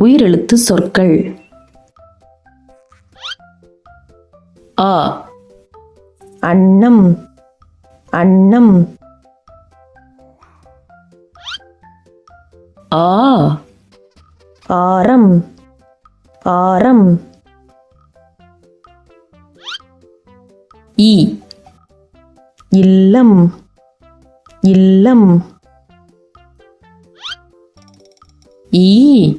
உயிரெழுத்து சொற்கள். அ. அன்னம். அன்னம். ஆ. ஆரம். ஆரம். இ. இல்லம். இல்லம். ஈ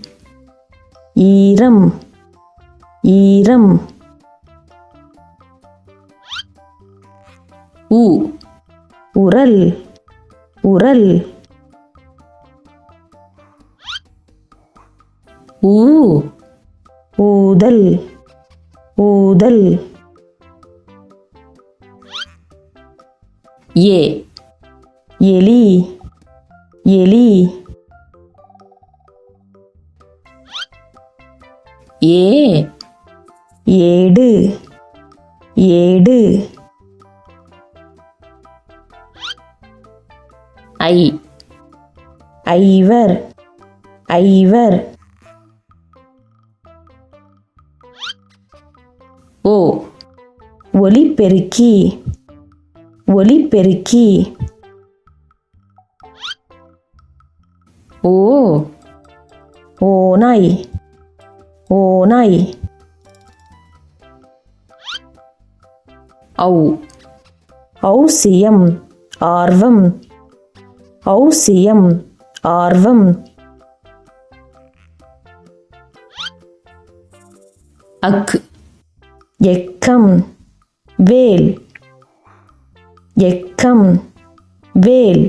ஈரம் ஈரம். உ உரல் உரல். ஊ ஊதல் ஊதல். ஏ எலி எலி. ஏ ஏடு ஏடு. ஐ. ஐவர் ஐவர். ஓ ஒலிபெருக்கி ஒலிபெருக்கி ஓ ஓநாய் ஓநாய் ஔ ஔசியம் ஆர்வம் ஔசியம் ஆர்வம் அக் எக்கம் வேல் எக்கம் வேல்